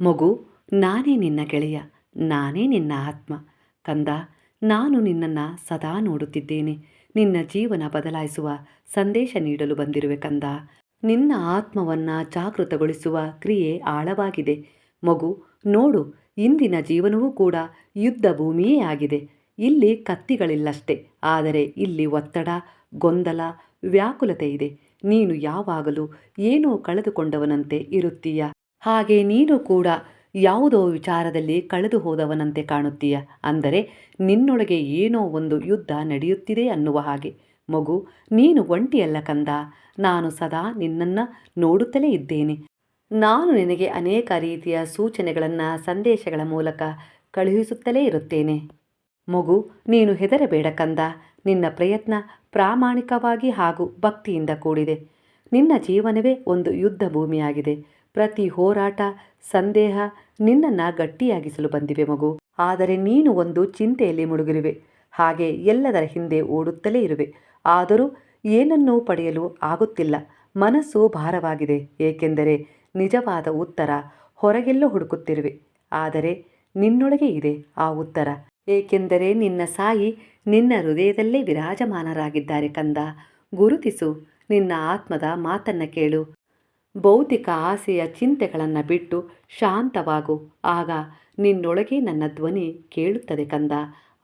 ಮಗು, ನಾನೇ ನಿನ್ನ ಗೆಳೆಯ, ನಾನೇ ನಿನ್ನ ಆತ್ಮ. ಕಂದ, ನಾನು ನಿನ್ನನ್ನು ಸದಾ ನೋಡುತ್ತಿದ್ದೇನೆ. ನಿನ್ನ ಜೀವನ ಬದಲಾಯಿಸುವ ಸಂದೇಶ ನೀಡಲು ಬಂದಿರುವೆ ಕಂದ. ನಿನ್ನ ಆತ್ಮವನ್ನು ಜಾಗೃತಗೊಳಿಸುವ ಕ್ರಿಯೆ ಆಳವಾಗಿದೆ. ಮಗು, ನೋಡು, ಇಂದಿನ ಜೀವನವೂ ಕೂಡ ಯುದ್ಧ ಭೂಮಿಯೇ ಆಗಿದೆ. ಇಲ್ಲಿ ಕತ್ತಿಗಳಿಲ್ಲಷ್ಟೇ, ಆದರೆ ಇಲ್ಲಿ ಒತ್ತಡ, ಗೊಂದಲ, ವ್ಯಾಕುಲತೆ ಇದೆ. ನೀನು ಯಾವಾಗಲೂ ಏನೋ ಕಳೆದುಕೊಂಡವನಂತೆ ಇರುತ್ತೀಯ. ಹಾಗೆ ನೀನು ಕೂಡ ಯಾವುದೋ ವಿಚಾರದಲ್ಲಿ ಕಳೆದು ಹೋದವನಂತೆ ಕಾಣುತ್ತೀಯ. ಅಂದರೆ ನಿನ್ನೊಳಗೆ ಏನೋ ಒಂದು ಯುದ್ಧ ನಡೆಯುತ್ತಿದೆ ಅನ್ನುವ ಹಾಗೆ. ಮಗು, ನೀನು ಒಂಟಿಯಲ್ಲ ಕಂದ. ನಾನು ಸದಾ ನಿನ್ನನ್ನು ನೋಡುತ್ತಲೇ ಇದ್ದೇನೆ. ನಾನು ನಿನಗೆ ಅನೇಕ ರೀತಿಯ ಸೂಚನೆಗಳನ್ನು, ಸಂದೇಶಗಳ ಮೂಲಕ ಕಳುಹಿಸುತ್ತಲೇ ಇರುತ್ತೇನೆ. ಮಗು, ನೀನು ಹೆದರಬೇಡ ಕಂದ. ನಿನ್ನ ಪ್ರಯತ್ನ ಪ್ರಾಮಾಣಿಕವಾಗಿ ಹಾಗೂ ಭಕ್ತಿಯಿಂದ ಕೂಡಿದೆ. ನಿನ್ನ ಜೀವನವೇ ಒಂದು ಯುದ್ಧ ಭೂಮಿಯಾಗಿದೆ. ಪ್ರತಿ ಹೋರಾಟ, ಸಂದೇಹ ನಿನ್ನನ್ನು ಗಟ್ಟಿಯಾಗಿಸಲು ಬಂದಿವೆ ಮಗು. ಆದರೆ ನೀನು ಒಂದು ಚಿಂತೆಯಲ್ಲಿ ಮುಳುಗಿರುವೆ. ಹಾಗೆ ಎಲ್ಲದರ ಹಿಂದೆ ಓಡುತ್ತಲೇ ಇರುವೆ. ಆದರೂ ಏನನ್ನೂ ಪಡೆಯಲು ಆಗುತ್ತಿಲ್ಲ. ಮನಸ್ಸು ಭಾರವಾಗಿದೆ. ಏಕೆಂದರೆ ನಿಜವಾದ ಉತ್ತರ ಹೊರಗೆಲ್ಲೋ ಹುಡುಕುತ್ತಿರುವೆ. ಆದರೆ ನಿನ್ನೊಳಗೆ ಇದೆ ಆ ಉತ್ತರ. ಏಕೆಂದರೆ ನಿನ್ನ ಸಾಯಿ ನಿನ್ನ ಹೃದಯದಲ್ಲೇ ವಿರಾಜಮಾನರಾಗಿದ್ದಾರೆ ಕಂದ. ಗುರುತಿಸು ನಿನ್ನ ಆತ್ಮದ ಮಾತನ್ನ ಕೇಳು. ಭೌತಿಕ ಆಸೆಯ ಚಿಂತೆಗಳನ್ನು ಬಿಟ್ಟು ಶಾಂತವಾಗು. ಆಗ ನಿನ್ನೊಳಗೆ ನನ್ನ ಧ್ವನಿ ಕೇಳುತ್ತದೆ ಕಂದ.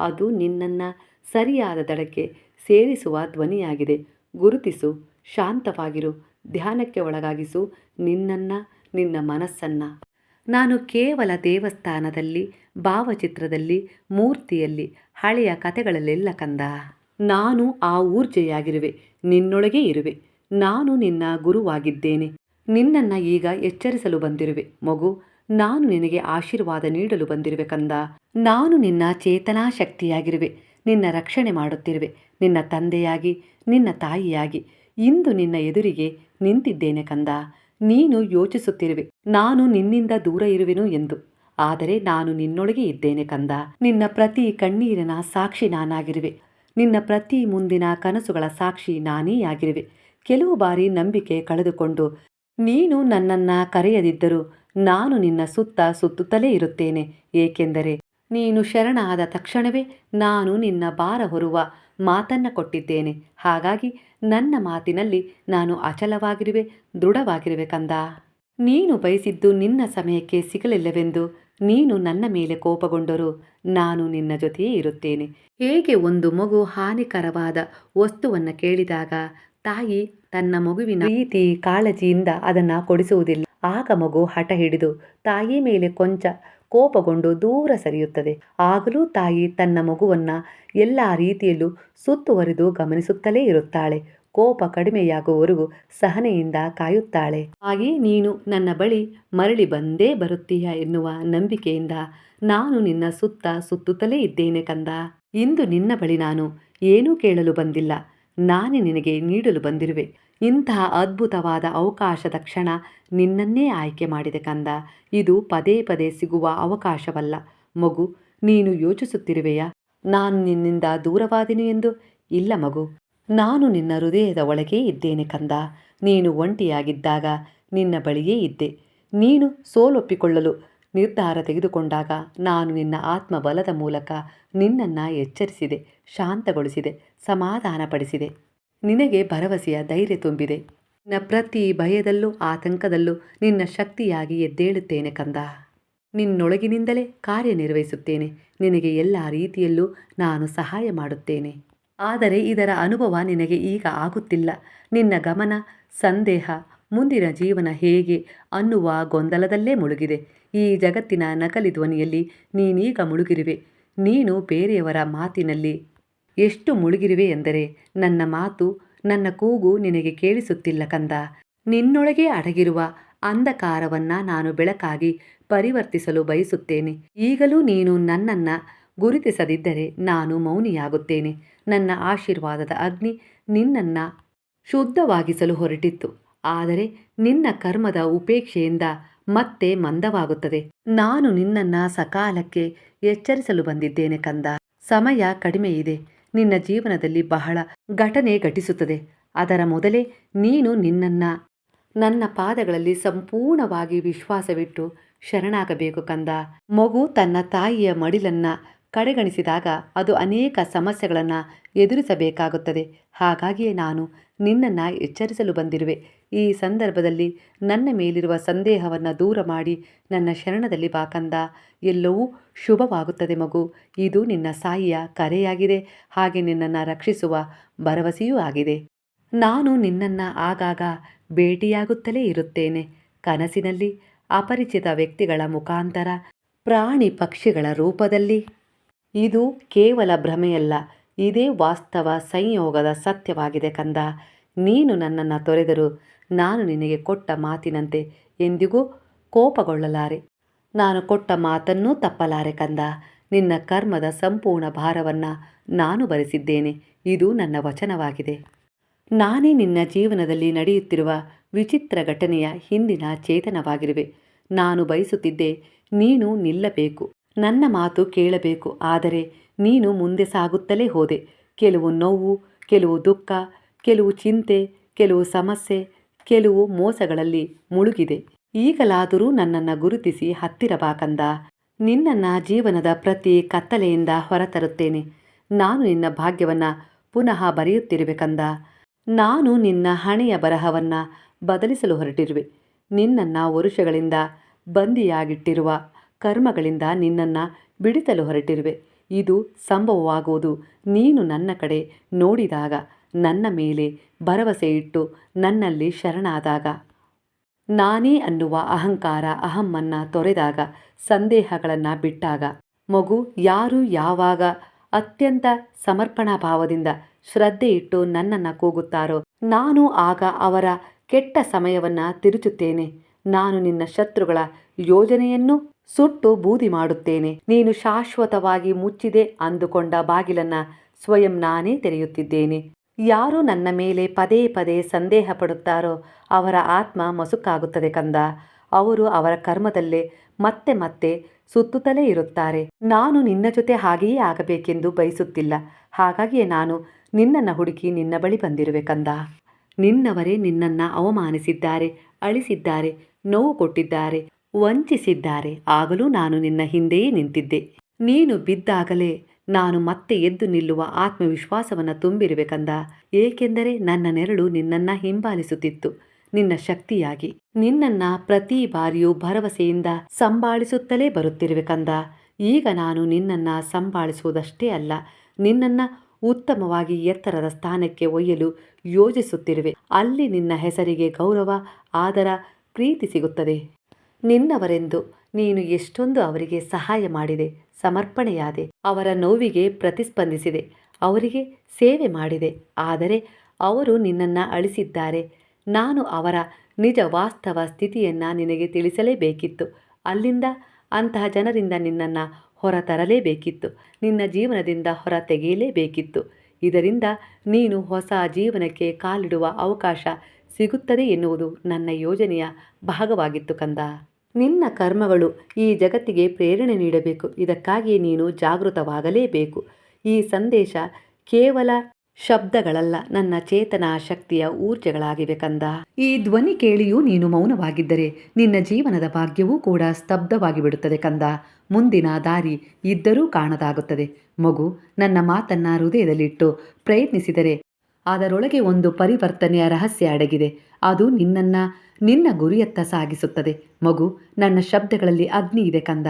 ಅದು ನಿನ್ನನ್ನು ಸರಿಯಾದ ದಡಕ್ಕೆ ಸೇರಿಸುವ ಧ್ವನಿಯಾಗಿದೆ. ಗುರುತಿಸು, ಶಾಂತವಾಗಿರು. ಧ್ಯಾನಕ್ಕೆ ಒಳಗಾಗಿಸು. ನಿನ್ನನ್ನು, ನಿನ್ನ ಮನಸ್ಸನ್ನು. ನಾನು ಕೇವಲ ದೇವಸ್ಥಾನದಲ್ಲಿ, ಭಾವಚಿತ್ರದಲ್ಲಿ, ಮೂರ್ತಿಯಲ್ಲಿ, ಹಳೆಯ ಕಥೆಗಳಲ್ಲೆಲ್ಲ ಕಂದ. ನಾನು ಆ ಊರ್ಜೆಯಾಗಿರುವೆ. ನಿನ್ನೊಳಗೆ ಇರುವೆ. ನಾನು ನಿನ್ನ ಗುರುವಾಗಿದ್ದೇನೆ. ನಿನ್ನನ್ನು ಈಗ ಎಚ್ಚರಿಸಲು ಬಂದಿರುವೆ. ಮಗು, ನಾನು ನಿನಗೆ ಆಶೀರ್ವಾದ ನೀಡಲು ಬಂದಿರುವೆ ಕಂದ. ನಾನು ನಿನ್ನ ಚೇತನಾ ಶಕ್ತಿಯಾಗಿರುವೆ. ನಿನ್ನ ರಕ್ಷಣೆ ಮಾಡುತ್ತಿರುವೆ. ನಿನ್ನ ತಂದೆಯಾಗಿ, ನಿನ್ನ ತಾಯಿಯಾಗಿ. ಇಂದು ನಿನ್ನ ಎದುರಿಗೆ ನಿಂತಿದ್ದೇನೆ ಕಂದ. ನೀನು ಯೋಚಿಸುತ್ತಿರುವೆ. ನಾನು ನಿನ್ನಿಂದ ದೂರ ಇರುವೆನು ಎಂದು. ಆದರೆ ನಾನು ನಿನ್ನೊಳಗೆ ಇದ್ದೇನೆ ಕಂದ. ನಿನ್ನ ಪ್ರತಿ ಕಣ್ಣೀರಿನ ಸಾಕ್ಷಿ ನಾನಾಗಿರುವೆ. ನಿನ್ನ ಪ್ರತಿ ಮುಂದಿನ ಕನಸುಗಳ ಸಾಕ್ಷಿ ನಾನೇ ಆಗಿರುವೆ. ಕೆಲವು ಬಾರಿ ನಂಬಿಕೆ ಕಳೆದುಕೊಂಡು ನೀನು ನನ್ನನ್ನು ಕರೆಯದಿದ್ದರೂ ನಾನು ನಿನ್ನ ಸುತ್ತ ಸುತ್ತುತ್ತಲೇ ಇರುತ್ತೇನೆ, ಏಕೆಂದರೆ ನೀನು ಶರಣಾದ ತಕ್ಷಣವೇ ನಾನು ನಿನ್ನ ಭಾರ ಹೊರುವ ಮಾತನ್ನು ಕೊಟ್ಟಿದ್ದೇನೆ. ಹಾಗಾಗಿ ನನ್ನ ಮಾತಿನಲ್ಲಿ ನಾನು ಅಚಲವಾಗಿರುವೆ, ದೃಢವಾಗಿರುವೆ ನೀನು ಬಯಸಿದ್ದು ನಿನ್ನ ಸಮಯಕ್ಕೆ ಸಿಗಲಿಲ್ಲವೆಂದು ನೀನು ನನ್ನ ಮೇಲೆ ಕೋಪಗೊಂಡರೂ ನಾನು ನಿನ್ನ ಜೊತೆಯೇ ಇರುತ್ತೇನೆ. ಹೇಗೆ ಒಂದು ಮಗು ಹಾನಿಕರವಾದ ವಸ್ತುವನ್ನು ಕೇಳಿದಾಗ ತಾಯಿ ತನ್ನ ಮಗುವಿನ ಪ್ರೀತಿ ಕಾಳಜಿಯಿಂದ ಅದನ್ನು ಕೊಡಿಸುವುದಿಲ್ಲ. ಆಗ ಮಗು ಹಠ ಹಿಡಿದು ತಾಯಿ ಮೇಲೆ ಕೊಂಚ ಕೋಪಗೊಂಡು ದೂರ ಸರಿಯುತ್ತದೆ. ಆಗಲೂ ತಾಯಿ ತನ್ನ ಮಗುವನ್ನ ಎಲ್ಲ ರೀತಿಯಲ್ಲೂ ಸುತ್ತುವರಿದು ಗಮನಿಸುತ್ತಲೇ ಇರುತ್ತಾಳೆ. ಕೋಪ ಕಡಿಮೆಯಾಗುವವರೆಗೂ ಸಹನೆಯಿಂದ ಕಾಯುತ್ತಾಳೆ. ಹಾಗೆ ನೀನು ನನ್ನ ಬಳಿ ಮರಳಿ ಬಂದೇ ಬರುತ್ತೀಯ ಎನ್ನುವ ನಂಬಿಕೆಯಿಂದ ನಾನು ನಿನ್ನ ಸುತ್ತ ಸುತ್ತುತ್ತಲೇ ಇದ್ದೇನೆ ಕಂದ. ಇಂದು ನಿನ್ನ ಬಳಿ ನಾನು ಏನೂ ಕೇಳಲು ಬಂದಿಲ್ಲ. ನಾನೇ ನಿನಗೆ ನೀಡಲು ಬಂದಿರುವೆ. ಇಂತಹ ಅದ್ಭುತವಾದ ಅವಕಾಶದ ಕ್ಷಣ ನಿನ್ನನ್ನೇ ಆಯ್ಕೆ ಮಾಡಿದೆ ಕಂದ. ಇದು ಪದೇ ಪದೇ ಸಿಗುವ ಅವಕಾಶವಲ್ಲ. ಮಗು, ನೀನು ಯೋಚಿಸುತ್ತಿರುವೆಯಾ? ನಾನು ನಿನ್ನಿಂದ ದೂರವಾದೆನು ಎಂದು? ಇಲ್ಲ ಮಗು. ನಾನು ನಿನ್ನ ಹೃದಯದ ಒಳಗೇ ಇದ್ದೇನೆ ಕಂದ. ನೀನು ಒಂಟಿಯಾಗಿದ್ದಾಗ ನಿನ್ನ ಬಳಿಯೇ ಇದ್ದೆ. ನೀನು ಸೋಲೊಪ್ಪಿಕೊಳ್ಳಲು ನಿರ್ಧಾರ ತೆಗೆದುಕೊಂಡಾಗ ನಾನು ನಿನ್ನ ಆತ್ಮಬಲದ ಮೂಲಕ ನಿನ್ನನ್ನು ಎಚ್ಚರಿಸಿದೆ, ಶಾಂತಗೊಳಿಸಿದೆ, ಸಮಾಧಾನಪಡಿಸಿದೆ. ನಿನಗೆ ಭರವಸೆಯ ಧೈರ್ಯ ತುಂಬಿದೆ. ನಿನ್ನ ಪ್ರತಿ ಭಯದಲ್ಲೂ ಆತಂಕದಲ್ಲೂ ನಿನ್ನ ಶಕ್ತಿಯಾಗಿ ಎದ್ದೇಳುತ್ತೇನೆ ಕಂದ. ನಿನ್ನೊಳಗಿನಿಂದಲೇ ಕಾರ್ಯನಿರ್ವಹಿಸುತ್ತೇನೆ. ನಿನಗೆ ಎಲ್ಲ ರೀತಿಯಲ್ಲೂ ನಾನು ಸಹಾಯ ಮಾಡುತ್ತೇನೆ. ಆದರೆ ಇದರ ಅನುಭವ ನಿನಗೆ ಈಗ ಆಗುತ್ತಿಲ್ಲ. ನಿನ್ನ ಗಮನ, ಸಂದೇಹ ಮುಂದಿನ ಜೀವನ ಹೇಗೆ ಅನ್ನುವ ಗೊಂದಲದಲ್ಲೇ ಮುಳುಗಿದೆ. ಈ ಜಗತ್ತಿನ ನಕಲಿ ಧ್ವನಿಯಲ್ಲಿ ನೀನೀಗ ಮುಳುಗಿರುವೆ. ನೀನು ಬೇರೆಯವರ ಮಾತಿನಲ್ಲಿ ಎಷ್ಟು ಮುಳುಗಿರುವೆ ಎಂದರೆ, ನನ್ನ ಮಾತು, ನನ್ನ ಕೂಗು ನಿನಗೆ ಕೇಳಿಸುತ್ತಿಲ್ಲ ಕಂದ. ನಿನ್ನೊಳಗೆ ಅಡಗಿರುವ ಅಂಧಕಾರವನ್ನ ನಾನು ಬೆಳಕಾಗಿ ಪರಿವರ್ತಿಸಲು ಬಯಸುತ್ತೇನೆ. ಈಗಲೂ ನೀನು ನನ್ನನ್ನು ಗುರುತಿಸದಿದ್ದರೆ ನಾನು ಮೌನಿಯಾಗುತ್ತೇನೆ. ನನ್ನ ಆಶೀರ್ವಾದದ ಅಗ್ನಿ ನಿನ್ನನ್ನು ಶುದ್ಧವಾಗಿಸಲು ಹೊರಟಿತ್ತು. ಆದರೆ ನಿನ್ನ ಕರ್ಮದ ಉಪೇಕ್ಷೆಯಿಂದ ಮತ್ತೆ ಮಂದವಾಗುತ್ತದೆ. ನಾನು ನಿನ್ನನ್ನು ಸಕಾಲಕ್ಕೆ ಎಚ್ಚರಿಸಲು ಬಂದಿದ್ದೇನೆ ಕಂದ. ಸಮಯ ಕಡಿಮೆ ಇದೆ ನಿನ್ನ ಜೀವನದಲ್ಲಿ ಬಹಳ ಘಟನೆ ಘಟಿಸುತ್ತದೆ. ಅದರ ಮೊದಲೇ ನೀನು ನಿನ್ನನ್ನು, ನನ್ನ ಪಾದಗಳಲ್ಲಿ ಸಂಪೂರ್ಣವಾಗಿ ವಿಶ್ವಾಸವಿಟ್ಟು ಶರಣಾಗಬೇಕು ಕಂದ. ಮಗು ತನ್ನ ತಾಯಿಯ ಮಡಿಲನ್ನ ಕಡೆಗಣಿಸಿದಾಗ ಅದು ಅನೇಕ ಸಮಸ್ಯೆಗಳನ್ನು ಎದುರಿಸಬೇಕಾಗುತ್ತದೆ. ಹಾಗಾಗಿಯೇ ನಾನು ನಿನ್ನನ್ನು ಎಚ್ಚರಿಸಲು ಬಂದಿರುವೆ. ಈ ಸಂದರ್ಭದಲ್ಲಿ ನನ್ನ ಮೇಲಿರುವ ಸಂದೇಹವನ್ನು ದೂರ ಮಾಡಿ ನನ್ನ ಶರಣದಲ್ಲಿ ಬಾ ಕಂದ. ಎಲ್ಲವೂ ಶುಭವಾಗುತ್ತದೆ ಮಗು. ಇದು ನಿನ್ನ ಸಾಯಿಯ ಕರೆಯಾಗಿದೆ. ಹಾಗೆ ನಿನ್ನನ್ನು ರಕ್ಷಿಸುವ ಭರವಸೆಯೂ ಆಗಿದೆ. ನಾನು ನಿನ್ನನ್ನು ಆಗಾಗ ಭೇಟಿಯಾಗುತ್ತಲೇ ಇರುತ್ತೇನೆ. ಕನಸಿನಲ್ಲಿ ಅಪರಿಚಿತ ವ್ಯಕ್ತಿಗಳ ಮುಖಾಂತರ, ಪ್ರಾಣಿ ಪಕ್ಷಿಗಳ ರೂಪದಲ್ಲಿ. ಇದು ಕೇವಲ ಭ್ರಮೆಯಲ್ಲ, ಇದೇ ವಾಸ್ತವ ಸಂಯೋಗದ ಸತ್ಯವಾಗಿದೆ ಕಂದ. ನೀನು ನನ್ನನ್ನು ತೊರೆದರೂ ನಾನು ನಿನಗೆ ಕೊಟ್ಟ ಮಾತಿನಂತೆ ಎಂದಿಗೂ ಕೋಪಗೊಳ್ಳಲಾರೆ. ನಾನು ಕೊಟ್ಟ ಮಾತನ್ನೂ ತಪ್ಪಲಾರೆ ಕಂದ. ನಿನ್ನ ಕರ್ಮದ ಸಂಪೂರ್ಣ ಭಾರವನ್ನು ನಾನು ಬರೆಸಿದ್ದೇನೆ. ಇದು ನನ್ನ ವಚನವಾಗಿದೆ. ನಾನೇ ನಿನ್ನ ಜೀವನದಲ್ಲಿ ನಡೆಯುತ್ತಿರುವ ವಿಚಿತ್ರ ಘಟನೆಯ ಹಿಂದಿನ ಚೇತನವಾಗಿರುವೆ. ನಾನು ಬಯಸುತ್ತಿದ್ದೆ ನೀನು ನಿಲ್ಲಬೇಕು. ನನ್ನ ಮಾತು ಕೇಳಬೇಕು. ಆದರೆ ನೀನು ಮುಂದೆ ಸಾಗುತ್ತಲೇ ಹೋದೆ. ಕೆಲವು ನೋವು, ಕೆಲವು ದುಃಖ, ಕೆಲವು ಚಿಂತೆ, ಕೆಲವು ಸಮಸ್ಯೆ ಕೆಲವು ಮೋಸಗಳಲ್ಲಿ ಮುಳುಗಿದೆ. ಈಗಲಾದರೂ ನನ್ನನ್ನು ಗುರುತಿಸಿ ಹತ್ತಿರ ಬಾ ಕಂದ ನಿನ್ನನ್ನು ಜೀವನದ ಪ್ರತಿ ಕತ್ತಲೆಯಿಂದ ಹೊರತರುತ್ತೇನೆ. ನಾನು ನಿನ್ನ ಭಾಗ್ಯವನ್ನು ಪುನಃ ಬರೆಯುತ್ತಿರಬೇಕಂದ. ನಾನು ನಿನ್ನ ಹಣೆಯ ಬರಹವನ್ನು ಬದಲಿಸಲು ಹೊರಟಿರುವೆ. ನಿನ್ನನ್ನು ವರುಷಗಳಿಂದ ಬಂದಿಯಾಗಿಟ್ಟಿರುವ ಕರ್ಮಗಳಿಂದ ನಿನ್ನನ್ನು ಬಿಡಿಸಲು ಹೊರಟಿರುವೆ. ಇದು ಸಂಭವವಾಗುವುದು ನೀನು ನನ್ನ ಕಡೆ ನೋಡಿದಾಗ ನನ್ನ ಮೇಲೆ ಭರವಸೆ ಇಟ್ಟು ನನ್ನಲ್ಲಿ ಶರಣಾದಾಗ. ನಾನೇ ಅನ್ನುವ ಅಹಂಕಾರ ಅಹಮ್ಮನ್ನು ತೊರೆದಾಗ, ಸಂದೇಹಗಳನ್ನು ಬಿಟ್ಟಾಗ. ಮಗು, ಯಾರು ಯಾವಾಗ ಅತ್ಯಂತ ಸಮರ್ಪಣಾ ಭಾವದಿಂದ ಶ್ರದ್ಧೆ ಇಟ್ಟು ನನ್ನನ್ನು ಕೂಗುತ್ತಾರೋ, ನಾನು ಆಗ ಅವರ ಕೆಟ್ಟ ಸಮಯವನ್ನು ತಿರುಚುತ್ತೇನೆ. ನಾನು ನಿನ್ನ ಶತ್ರುಗಳ ಯೋಜನೆಯನ್ನು ಸುಟ್ಟು ಬೂದಿ ಮಾಡುತ್ತೇನೆ. ನೀನು ಶಾಶ್ವತವಾಗಿ ಮುಚ್ಚಿದೆ ಅಂದುಕೊಂಡ ಬಾಗಿಲನ್ನು ಸ್ವಯಂ ನಾನೇ ತೆರೆಯುತ್ತಿದ್ದೇನೆ. ಯಾರು ನನ್ನ ಮೇಲೆ ಪದೇ ಪದೇ ಸಂದೇಹ ಪಡುತ್ತಾರೋ ಅವರ ಆತ್ಮ ಮಸುಕಾಗುತ್ತದೆ ಕಂದ. ಅವರು ಅವರ ಕರ್ಮದಲ್ಲೇ ಮತ್ತೆ ಮತ್ತೆ ಸುತ್ತುತ್ತಲೇ ಇರುತ್ತಾರೆ. ನಾನು ನಿನ್ನ ಜೊತೆ ಹಾಗೆಯೇ ಆಗಬೇಕೆಂದು ಬಯಸುತ್ತಿಲ್ಲ. ಹಾಗಾಗಿಯೇ ನಾನು ನಿನ್ನನ್ನು ಹುಡುಕಿ ನಿನ್ನ ಬಳಿ ಬಂದಿರುವೆ ಕಂದ. ನಿನ್ನವರೇ ನಿನ್ನನ್ನು ಅವಮಾನಿಸಿದ್ದಾರೆ, ಅಳಿಸಿದ್ದಾರೆ, ನೋವು ಕೊಟ್ಟಿದ್ದಾರೆ, ವಂಚಿಸಿದ್ದಾರೆ. ಆಗಲೂ ನಾನು ನಿನ್ನ ಹಿಂದೆಯೇ ನಿಂತಿದ್ದೆ. ನೀನು ಬಿದ್ದಾಗಲೇ ನಾನು ಮತ್ತೆ ಎದ್ದು ನಿಲ್ಲುವ ಆತ್ಮವಿಶ್ವಾಸವನ್ನು ತುಂಬಿರಬೇಕಂದ. ಕಂದ ಏಕೆಂದರೆ ನನ್ನ ನೆರಳು ನಿನ್ನನ್ನು ಹಿಂಬಾಲಿಸುತ್ತಿತ್ತು. ನಿನ್ನ ಶಕ್ತಿಯಾಗಿ. ನಿನ್ನನ್ನ ಪ್ರತಿ ಬಾರಿಯೂ ಭರವಸೆಯಿಂದ ಸಂಭಾಳಿಸುತ್ತಲೇ ಬರುತ್ತಿರುವೆ ಕಂದ ಈಗ ನಾನು ನಿನ್ನನ್ನು ಸಂಭಾಳಿಸುವುದಷ್ಟೇ ಅಲ್ಲ, ನಿನ್ನನ್ನು ಉತ್ತಮವಾಗಿ ಎತ್ತರದ ಸ್ಥಾನಕ್ಕೆ ಒಯ್ಯಲು ಯೋಜಿಸುತ್ತಿರುವೆ. ಅಲ್ಲಿ ನಿನ್ನ ಹೆಸರಿಗೆ ಗೌರವ, ಆದರ, ಪ್ರೀತಿ ಸಿಗುತ್ತದೆ. ನಿನ್ನವರೆಂದು ನೀನು ಎಷ್ಟೊಂದು ಅವರಿಗೆ ಸಹಾಯ ಮಾಡಿದೆ. ಸಮರ್ಪಣೆಯಾದೆ, ಅವರ ನೋವಿಗೆ ಪ್ರತಿಸ್ಪಂದಿಸಿದೆ, ಅವರಿಗೆ ಸೇವೆ ಮಾಡಿದೆ. ಆದರೆ ಅವರು ನಿನ್ನನ್ನು ಅಳಿಸಿದ್ದಾರೆ. ನಾನು ಅವರ ನಿಜ ವಾಸ್ತವ ಸ್ಥಿತಿಯನ್ನು ನಿನಗೆ ತಿಳಿಸಲೇಬೇಕಿತ್ತು. ಅಲ್ಲಿಂದ ಅಂತಹ ಜನರಿಂದ ನಿನ್ನನ್ನು ಹೊರತರಲೇಬೇಕಿತ್ತು. ನಿನ್ನ ಜೀವನದಿಂದ ಹೊರ ತೆಗೆಯಲೇಬೇಕಿತ್ತು ಇದರಿಂದ ನೀನು ಹೊಸ ಜೀವನಕ್ಕೆ ಕಾಲಿಡುವ ಅವಕಾಶ ಸಿಗುತ್ತದೆ ಎನ್ನುವುದು ನನ್ನ ಯೋಜನೆಯ ಭಾಗವಾಗಿತ್ತು ಕಂದ. ನಿನ್ನ ಕರ್ಮಗಳು ಈ ಜಗತ್ತಿಗೆ ಪ್ರೇರಣೆ ನೀಡಬೇಕು. ಇದಕ್ಕಾಗಿ ನೀನು ಜಾಗೃತವಾಗಲೇಬೇಕು. ಈ ಸಂದೇಶ ಕೇವಲ ಶಬ್ದಗಳಲ್ಲ, ನನ್ನ ಚೇತನ ಶಕ್ತಿಯ ಊರ್ಜೆಗಳಾಗಿವೆ ಕಂದ. ಈ ಧ್ವನಿ ಕೇಳಿಯೂ ನೀನು ಮೌನವಾಗಿದ್ದರೆ ನಿನ್ನ ಜೀವನದ ಭಾಗ್ಯವೂ ಕೂಡ ಸ್ತಬ್ಧವಾಗಿ ಬಿಡುತ್ತದೆ ಕಂದ. ಮುಂದಿನ ದಾರಿ ಇದ್ದರೂ ಕಾಣದಾಗುತ್ತದೆ. ಮಗು, ನನ್ನ ಮಾತನ್ನ ಹೃದಯದಲ್ಲಿಟ್ಟು ಪ್ರಯತ್ನಿಸಿದರೆ ಅದರೊಳಗೆ ಒಂದು ಪರಿವರ್ತನೆಯ ರಹಸ್ಯ ಅಡಗಿದೆ. ಅದು ನಿನ್ನನ್ನು ನಿನ್ನ ಗುರಿಯತ್ತ ಸಾಗಿಸುತ್ತದೆ. ಮಗು, ನನ್ನ ಶಬ್ದಗಳಲ್ಲಿ ಅಗ್ನಿ ಇದೆ ಕಂದ.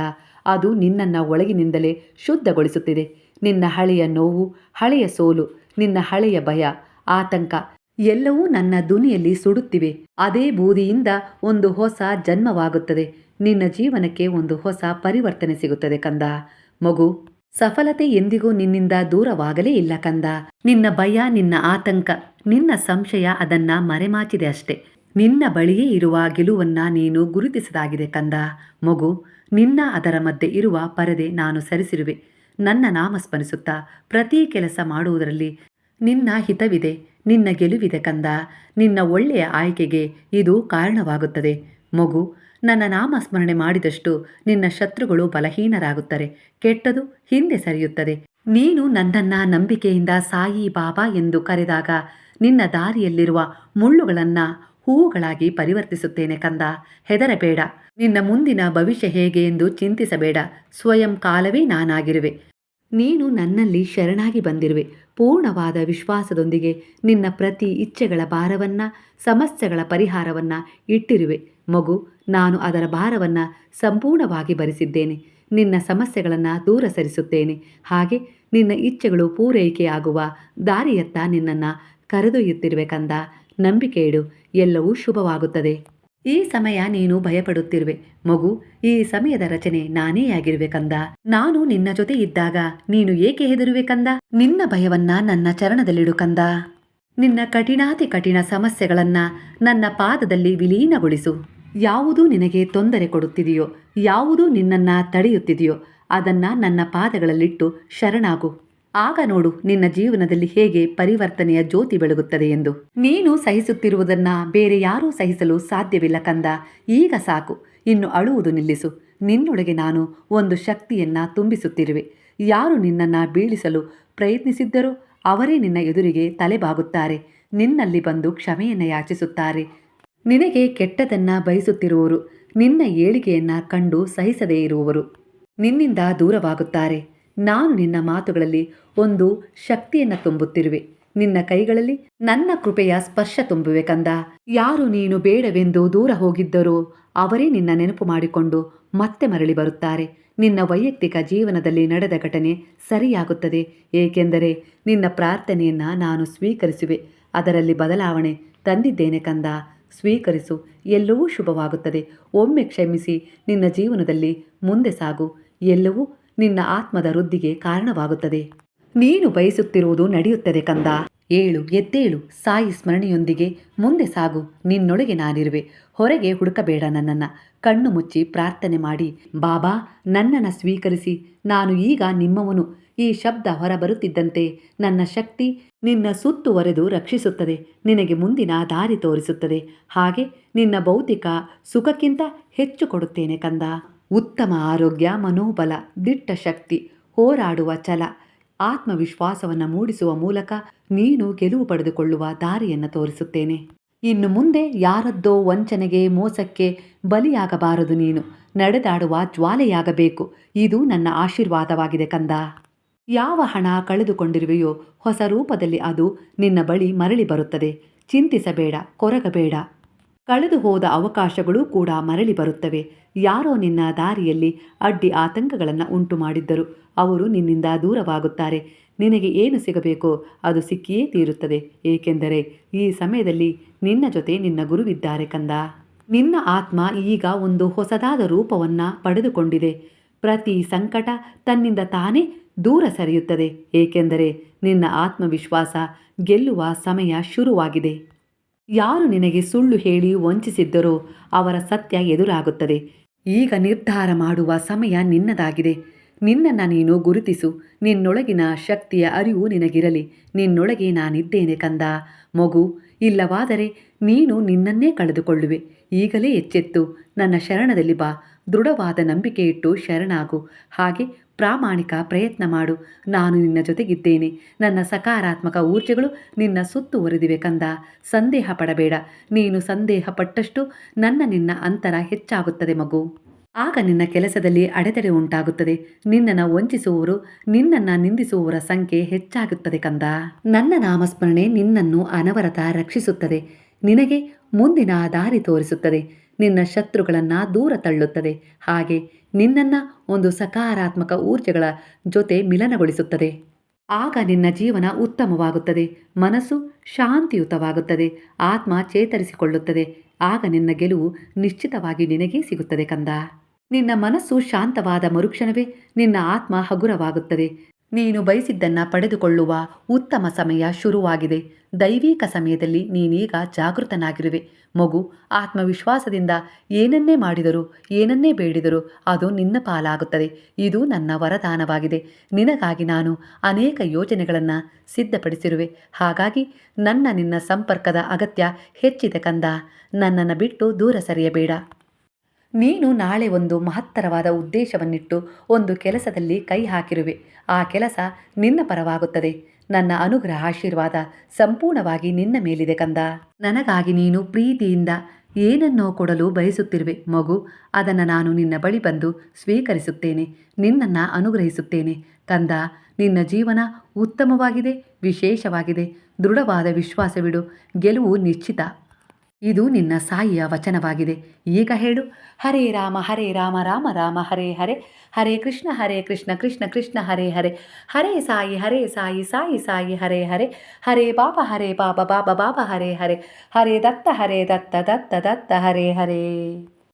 ಅದು ನಿನ್ನನ್ನು ಒಳಗಿನಿಂದಲೇ ಶುದ್ಧಗೊಳಿಸುತ್ತಿದೆ. ನಿನ್ನ ಹಳೆಯ ನೋವು, ಹಳೆಯ ಸೋಲು, ನಿನ್ನ ಹಳೆಯ ಭಯ, ಆತಂಕ ಎಲ್ಲವೂ ನನ್ನ ದುನಿಯಲ್ಲಿ ಸುಡುತ್ತಿವೆ. ಅದೇ ಬೂದಿಯಿಂದ ಒಂದು ಹೊಸ ಜನ್ಮವಾಗುತ್ತದೆ. ನಿನ್ನ ಜೀವನಕ್ಕೆ ಒಂದು ಹೊಸ ಪರಿವರ್ತನೆ ಸಿಗುತ್ತದೆ ಕಂದ. ಮಗು, ಸಫಲತೆ ಎಂದಿಗೂ ನಿನ್ನಿಂದ ದೂರವಾಗಲೇ ಇಲ್ಲ ಕಂದ. ನಿನ್ನ ಭಯ, ನಿನ್ನ ಆತಂಕ, ನಿನ್ನ ಸಂಶಯ ಅದನ್ನ ಮರೆಮಾಚಿದೆ ಅಷ್ಟೆ. ನಿನ್ನ ಬಳಿಯೇ ಇರುವ ಗೆಲುವನ್ನ ನೀನು ಗುರುತಿಸದಾಗಿದೆ ಕಂದ. ಮಗು, ನಿನ್ನ ಅದರ ಮಧ್ಯೆ ಇರುವ ಪರದೆ ನಾನು ಸರಿಸಿರುವೆ. ನನ್ನ ನಾಮ ಸ್ಮರಿಸುತ್ತಾ ಪ್ರತಿ ಕೆಲಸ ಮಾಡುವುದರಲ್ಲಿ ನಿನ್ನ ಹಿತವಿದೆ, ನಿನ್ನ ಗೆಲುವಿದೆ ಕಂದ. ನಿನ್ನ ಒಳ್ಳೆಯ ಆಯ್ಕೆಗೆ ಇದು ಕಾರಣವಾಗುತ್ತದೆ. ಮಗು, ನನ್ನ ನಾಮಸ್ಮರಣೆ ಮಾಡಿದಷ್ಟು ನಿನ್ನ ಶತ್ರುಗಳು ಬಲಹೀನರಾಗುತ್ತಾರೆ. ಕೆಟ್ಟದು ಹಿಂದೆ ಸರಿಯುತ್ತದೆ. ನೀನು ನನ್ನನ್ನ ನಂಬಿಕೆಯಿಂದ ಸಾಯಿ ಬಾಬಾ ಎಂದು ಕರೆದಾಗ ನಿನ್ನ ದಾರಿಯಲ್ಲಿರುವ ಮುಳ್ಳುಗಳನ್ನು ಹೂವುಗಳಾಗಿ ಪರಿವರ್ತಿಸುತ್ತೇನೆ ಕಂದ. ಹೆದರಬೇಡ. ನಿನ್ನ ಮುಂದಿನ ಭವಿಷ್ಯ ಹೇಗೆ ಎಂದು ಚಿಂತಿಸಬೇಡ. ಸ್ವಯಂ ಕಾಲವೇ ನಾನಾಗಿರುವೆ. ನೀನು ನನ್ನಲ್ಲಿ ಶರಣಾಗಿ ಬಂದಿರುವೆ. ಪೂರ್ಣವಾದ ವಿಶ್ವಾಸದೊಂದಿಗೆ ನಿನ್ನ ಪ್ರತಿ ಇಚ್ಛೆಗಳ ಭಾರವನ್ನ, ಸಮಸ್ಯೆಗಳ ಪರಿಹಾರವನ್ನ ಇಟ್ಟಿರುವೆ. ಮಗು, ನಾನು ಅದರ ಭಾರವನ್ನ ಸಂಪೂರ್ಣವಾಗಿ ಭರಿಸಿದ್ದೇನೆ. ನಿನ್ನ ಸಮಸ್ಯೆಗಳನ್ನು ದೂರ ಸರಿಸುತ್ತೇನೆ ಹಾಗೆ ನಿನ್ನ ಇಚ್ಛೆಗಳು ಪೂರೈಕೆಯಾಗುವ ದಾರಿಯತ್ತ ನಿನ್ನನ್ನು ಕರೆದೊಯ್ಯುತ್ತಿರುವೆ ಕಂದ. ನಂಬಿಕೆ ಇಡು. ಎಲ್ಲವೂ ಶುಭವಾಗುತ್ತದೆ. ಈ ಸಮಯ ನೀನು ಭಯಪಡುತ್ತಿರುವೆ. ಮಗು, ಈ ಸಮಯದ ರಚನೆ ನಾನೇ ಆಗಿರುವೆ ಕಂದ. ನಾನು ನಿನ್ನ ಜೊತೆ ಇದ್ದಾಗ ನೀನು ಏಕೆ ಹೆದರುವೆ ಕಂದ? ನಿನ್ನ ಭಯವನ್ನ ನನ್ನ ಚರಣದಲ್ಲಿಡು ಕಂದ. ನಿನ್ನ ಕಠಿಣಾತಿ ಕಠಿಣ ಸಮಸ್ಯೆಗಳನ್ನ ನನ್ನ ಪಾದದಲ್ಲಿ ವಿಲೀನಗೊಳಿಸು. ಯಾವುದು ನಿನಗೆ ತೊಂದರೆ ಕೊಡುತ್ತಿದೆಯೋ, ಯಾವುದು ನಿನ್ನನ್ನ ತಡೆಯುತ್ತಿದೆಯೋ, ಅದನ್ನ ನನ್ನ ಪಾದಗಳಲ್ಲಿಟ್ಟು ಶರಣಾಗು. ಆಗ ನೋಡು ನಿನ್ನ ಜೀವನದಲ್ಲಿ ಹೇಗೆ ಪರಿವರ್ತನೆಯ ಜ್ಯೋತಿ ಬೆಳಗುತ್ತದೆ ಎಂದು. ನೀನು ಸಹಿಸುತ್ತಿರುವುದನ್ನ ಬೇರೆ ಯಾರೂ ಸಹಿಸಲು ಸಾಧ್ಯವಿಲ್ಲ ಕಂದ. ಈಗ ಸಾಕು. ಇನ್ನು ಅಳುವುದು ನಿಲ್ಲಿಸು. ನಿನ್ನೊಳಗೆ ನಾನು ಒಂದು ಶಕ್ತಿಯನ್ನ ತುಂಬಿಸುತ್ತಿರುವೆ. ಯಾರು ನಿನ್ನನ್ನು ಬೀಳಿಸಲು ಪ್ರಯತ್ನಿಸಿದ್ದರೂ ಅವರೇ ನಿನ್ನ ಎದುರಿಗೆ ತಲೆಬಾಗುತ್ತಾರೆ. ನಿನ್ನಲ್ಲಿ ಬಂದು ಕ್ಷಮೆಯನ್ನು ಯಾಚಿಸುತ್ತಾರೆ. ನಿನಗೆ ಕೆಟ್ಟದನ್ನ ಬಯಸುತ್ತಿರುವವರು, ನಿನ್ನ ಏಳಿಗೆಯನ್ನ ಕಂಡು ಸಹಿಸದೇ ಇರುವವರು ನಿನ್ನಿಂದ ದೂರವಾಗುತ್ತಾರೆ. ನಾನು ನಿನ್ನ ಮಾತುಗಳಲ್ಲಿ ಒಂದು ಶಕ್ತಿಯನ್ನು ತುಂಬುತ್ತಿರುವೆ. ನಿನ್ನ ಕೈಗಳಲ್ಲಿ ನನ್ನ ಕೃಪೆಯ ಸ್ಪರ್ಶ ತುಂಬುವೆ ಕಂದ. ಯಾರು ನೀನು ಬೇಡವೆಂದು ದೂರ ಹೋಗಿದ್ದರೋ ಅವರೇ ನಿನ್ನ ನೆನಪು ಮಾಡಿಕೊಂಡು ಮತ್ತೆ ಮರಳಿ ಬರುತ್ತಾರೆ. ನಿನ್ನ ವೈಯಕ್ತಿಕ ಜೀವನದಲ್ಲಿ ನಡೆದ ಘಟನೆ ಸರಿಯಾಗುತ್ತದೆ, ಏಕೆಂದರೆ ನಿನ್ನ ಪ್ರಾರ್ಥನೆಯನ್ನು ನಾನು ಸ್ವೀಕರಿಸುವೆ. ಅದರಲ್ಲಿ ಬದಲಾವಣೆ ತಂದಿದ್ದೇನೆ ಕಂದ. ಸ್ವೀಕರಿಸು, ಎಲ್ಲವೂ ಶುಭವಾಗುತ್ತದೆ. ಒಮ್ಮೆ ಕ್ಷಮಿಸಿ, ನಿನ್ನ ಜೀವನದಲ್ಲಿ ಮುಂದೆ ಸಾಗು. ಎಲ್ಲವೂ ನಿನ್ನ ಆತ್ಮದ ವೃದ್ಧಿಗೆ ಕಾರಣವಾಗುತ್ತದೆ. ನೀನು ಬಯಸುತ್ತಿರುವುದು ನಡೆಯುತ್ತದೆ ಕಂದ. ಏಳು, ಎದ್ದೇಳು, ಸಾಯಿ ಸ್ಮರಣೆಯೊಂದಿಗೆ ಮುಂದೆ ಸಾಗು. ನಿನ್ನೊಳಗೆ ನಾನಿರುವೆ. ಹೊರಗೆ ಹುಡುಕಬೇಡ ನನ್ನನ್ನ. ಕಣ್ಣು ಮುಚ್ಚಿ ಪ್ರಾರ್ಥನೆ ಮಾಡಿ. ಬಾಬಾ, ನನ್ನನ್ನು ಸ್ವೀಕರಿಸಿ. ನಾನು ಈಗ ನಿಮ್ಮವನು. ಈ ಶಬ್ದ ಹೊರಬರುತ್ತಿದ್ದಂತೆ ನನ್ನ ಶಕ್ತಿ ನಿನ್ನ ಸುತ್ತುವರೆದು ರಕ್ಷಿಸುತ್ತದೆ. ನಿನಗೆ ಮುಂದಿನ ದಾರಿ ತೋರಿಸುತ್ತದೆ. ಹಾಗೆ ನಿನ್ನ ಭೌತಿಕ ಸುಖಕ್ಕಿಂತ ಹೆಚ್ಚು ಕೊಡುತ್ತೇನೆ ಕಂದ. ಉತ್ತಮ ಆರೋಗ್ಯ, ಮನೋಬಲ, ದಿಟ್ಟ ಶಕ್ತಿ, ಹೋರಾಡುವ ಛಲ, ಆತ್ಮವಿಶ್ವಾಸವನ್ನು ಮೂಡಿಸುವ ಮೂಲಕ ನೀನು ಗೆಲುವು ಪಡೆದುಕೊಳ್ಳುವ ದಾರಿಯನ್ನು ತೋರಿಸುತ್ತೇನೆ. ಇನ್ನು ಮುಂದೆ ಯಾರದ್ದೋ ವಂಚನೆಗೆ, ಮೋಸಕ್ಕೆ ಬಲಿಯಾಗಬಾರದು ನೀನು. ನಡೆದಾಡುವ ಜ್ವಾಲೆಯಾಗಬೇಕು. ಇದು ನನ್ನ ಆಶೀರ್ವಾದವಾಗಿದೆ ಕಂದ. ಯಾವ ಹಣ ಕಳೆದುಕೊಂಡಿರುವೆಯೋ ಹೊಸ ರೂಪದಲ್ಲಿ ಅದು ನಿನ್ನ ಬಳಿ ಮರಳಿ ಬರುತ್ತದೆ. ಚಿಂತಿಸಬೇಡ, ಕೊರಗಬೇಡ. ಕಳೆದು ಹೋದ ಅವಕಾಶಗಳು ಕೂಡ ಮರಳಿ ಬರುತ್ತವೆ. ಯಾರೋ ನಿನ್ನ ದಾರಿಯಲ್ಲಿ ಅಡ್ಡಿ ಆತಂಕಗಳನ್ನು ಉಂಟು ಮಾಡಿದ್ದರು ಅವರು ನಿನ್ನಿಂದ ದೂರವಾಗುತ್ತಾರೆ. ನಿನಗೆ ಏನು ಸಿಗಬೇಕೋ ಅದು ಸಿಕ್ಕಿಯೇ ತೀರುತ್ತದೆ. ಏಕೆಂದರೆ ಈ ಸಮಯದಲ್ಲಿ ನಿನ್ನ ಜೊತೆ ನಿನ್ನ ಗುರುವಿದ್ದಾರೆ ಕಂದ. ನಿನ್ನ ಆತ್ಮ ಈಗ ಒಂದು ಹೊಸದಾದ ರೂಪವನ್ನು ಪಡೆದುಕೊಂಡಿದೆ. ಪ್ರತಿ ಸಂಕಟ ತನ್ನಿಂದ ತಾನೇ ದೂರ ಸರಿಯುತ್ತದೆ. ಏಕೆಂದರೆ ನಿನ್ನ ಆತ್ಮವಿಶ್ವಾಸ ಗೆಲ್ಲುವ ಸಮಯ ಶುರುವಾಗಿದೆ. ಯಾರು ನಿನಗೆ ಸುಳ್ಳು ಹೇಳಿ ವಂಚಿಸಿದ್ದರೋ ಅವರ ಸತ್ಯ ಎದುರಾಗುತ್ತದೆ. ಈಗ ನಿರ್ಧಾರ ಮಾಡುವ ಸಮಯ ನಿನ್ನದಾಗಿದೆ. ನಿನ್ನನ್ನು ನೀನು ಗುರುತಿಸು. ನಿನ್ನೊಳಗಿನ ಶಕ್ತಿಯ ಅರಿವು ನಿನಗಿರಲಿ. ನಿನ್ನೊಳಗೆ ನಾನಿದ್ದೇನೆ ಕಂದ. ಮಗು, ಇಲ್ಲವಾದರೆ ನೀನು ನಿನ್ನನ್ನೇ ಕಳೆದುಕೊಳ್ಳುವೆ. ಈಗಲೇ ಎಚ್ಚೆತ್ತು. ನನ್ನ ಶರಣದಲ್ಲಿ ಬಾ. ದೃಢವಾದ ನಂಬಿಕೆ ಇಟ್ಟು ಶರಣಾಗು. ಹಾಗೆ ಪ್ರಾಮಾಣಿಕ ಪ್ರಯತ್ನ ಮಾಡು. ನಾನು ನಿನ್ನ ಜೊತೆಗಿದ್ದೇನೆ. ನನ್ನ ಸಕಾರಾತ್ಮಕ ಊರ್ಜೆಗಳು ನಿನ್ನ ಸುತ್ತುವರೆದಿವೆ ಕಂದ. ಸಂದೇಹ ಪಡಬೇಡ. ನೀನು ಸಂದೇಹ ಪಟ್ಟಷ್ಟು ನನ್ನ ನಿನ್ನ ಅಂತರ ಹೆಚ್ಚಾಗುತ್ತದೆ ಮಗು. ಆಗ ನಿನ್ನ ಕೆಲಸದಲ್ಲಿ ಅಡೆತಡೆ ಉಂಟಾಗುತ್ತದೆ. ನಿನ್ನನ್ನು ವಂಚಿಸುವವರು, ನಿನ್ನನ್ನು ನಿಂದಿಸುವವರ ಸಂಖ್ಯೆ ಹೆಚ್ಚಾಗುತ್ತದೆ ಕಂದ. ನನ್ನ ನಾಮಸ್ಮರಣೆ ನಿನ್ನನ್ನು ಅನವರತ ರಕ್ಷಿಸುತ್ತದೆ. ನಿನಗೆ ಮುಂದಿನ ದಾರಿ ತೋರಿಸುತ್ತದೆ. ನಿನ್ನ ಶತ್ರುಗಳನ್ನು ದೂರ ತಳ್ಳುತ್ತದೆ. ಹಾಗೆ ನಿನ್ನನ್ನು ಒಂದು ಸಕಾರಾತ್ಮಕ ಊರ್ಜೆಗಳ ಜೊತೆ ಮಿಲನಗೊಳಿಸುತ್ತದೆ. ಆಗ ನಿನ್ನ ಜೀವನ ಉತ್ತಮವಾಗುತ್ತದೆ. ಮನಸ್ಸು ಶಾಂತಿಯುತವಾಗುತ್ತದೆ. ಆತ್ಮ ಚೇತರಿಸಿಕೊಳ್ಳುತ್ತದೆ. ಆಗ ನಿನ್ನ ಗೆಲುವು ನಿಶ್ಚಿತವಾಗಿ ನಿನಗೇ ಸಿಗುತ್ತದೆ ಕಂದ. ನಿನ್ನ ಮನಸ್ಸು ಶಾಂತವಾದ ಮರುಕ್ಷಣವೇ ನಿನ್ನ ಆತ್ಮ ಹಗುರವಾಗುತ್ತದೆ. ನೀನು ಬಯಸಿದ್ದನ್ನು ಪಡೆದುಕೊಳ್ಳುವ ಉತ್ತಮ ಸಮಯ ಶುರುವಾಗಿದೆ. ದೈವಿಕ ಸಮಯದಲ್ಲಿ ನೀನೀಗ ಜಾಗೃತನಾಗಿರುವೆ. ಮಗು, ಆತ್ಮವಿಶ್ವಾಸದಿಂದ ಏನನ್ನೇ ಮಾಡಿದರೂ, ಏನನ್ನೇ ಬೇಡಿದರೂ ಅದು ನಿನ್ನ ಪಾಲಾಗುತ್ತದೆ. ಇದು ನನ್ನ ವರದಾನವಾಗಿದೆ. ನಿನಗಾಗಿ ನಾನು ಅನೇಕ ಯೋಜನೆಗಳನ್ನು ಸಿದ್ಧಪಡಿಸಿರುವೆ. ಹಾಗಾಗಿ ನನ್ನ ನಿನ್ನ ಸಂಪರ್ಕದ ಅಗತ್ಯ ಹೆಚ್ಚಿದೆ ಕಂದ. ನನ್ನನ್ನು ಬಿಟ್ಟು ದೂರ ಸರಿಯಬೇಡ. ನೀನು ನಾಳೆ ಒಂದು ಮಹತ್ತರವಾದ ಉದ್ದೇಶವನ್ನಿಟ್ಟು ಒಂದು ಕೆಲಸದಲ್ಲಿ ಕೈ ಹಾಕಿರುವೆ. ಆ ಕೆಲಸ ನಿನ್ನ ಪರವಾಗುತ್ತದೆ. ನನ್ನ ಅನುಗ್ರಹ ಆಶೀರ್ವಾದ ಸಂಪೂರ್ಣವಾಗಿ ನಿನ್ನ ಮೇಲಿದೆ ಕಂದ. ನನಗಾಗಿ ನೀನು ಪ್ರೀತಿಯಿಂದ ಏನನ್ನೋ ಕೊಡಲು ಬಯಸುತ್ತಿರುವೆ. ಮಗು, ಅದನ್ನು ನಾನು ನಿನ್ನ ಬಳಿ ಬಂದು ಸ್ವೀಕರಿಸುತ್ತೇನೆ. ನಿನ್ನನ್ನು ಅನುಗ್ರಹಿಸುತ್ತೇನೆ. ಕಂದ, ನಿನ್ನ ಜೀವನ ಉತ್ತಮವಾಗಿದೆ, ವಿಶೇಷವಾಗಿದೆ. ದೃಢವಾದ ವಿಶ್ವಾಸವಿಡು. ಗೆಲುವು ನಿಶ್ಚಿತ. ಇದು ನಿನ್ನ ಸಾಯಿಯ ವಚನವಾಗಿದೆ. ಈಗ ಹೇಳು. ಹರೇ ರಾಮ ಹರೇ ರಾಮ ರಾಮ ರಾಮ, ಹರೇ ಹರೇ. ಹರೇ ಕೃಷ್ಣ ಹರೇ ಕೃಷ್ಣ ಕೃಷ್ಣ ಕೃಷ್ಣ, ಹರೇ ಹರೇ. ಹರೇ ಸಾಯಿ ಹರೇ ಸಾಯಿ ಸಾಯಿ ಸಾಯಿ, ಹರೇ ಹರೇ. ಹರೇ ಬಾಬಾ ಹರೇ ಬಾಬಾ ಬಾಬಾ ಬಾಬಾ, ಹರೇ ಹರೇ. ಹರೇ ದತ್ತ ಹರೇ ದತ್ತ ದತ್ತ ದತ್ತ, ಹರೇ ಹರೇ.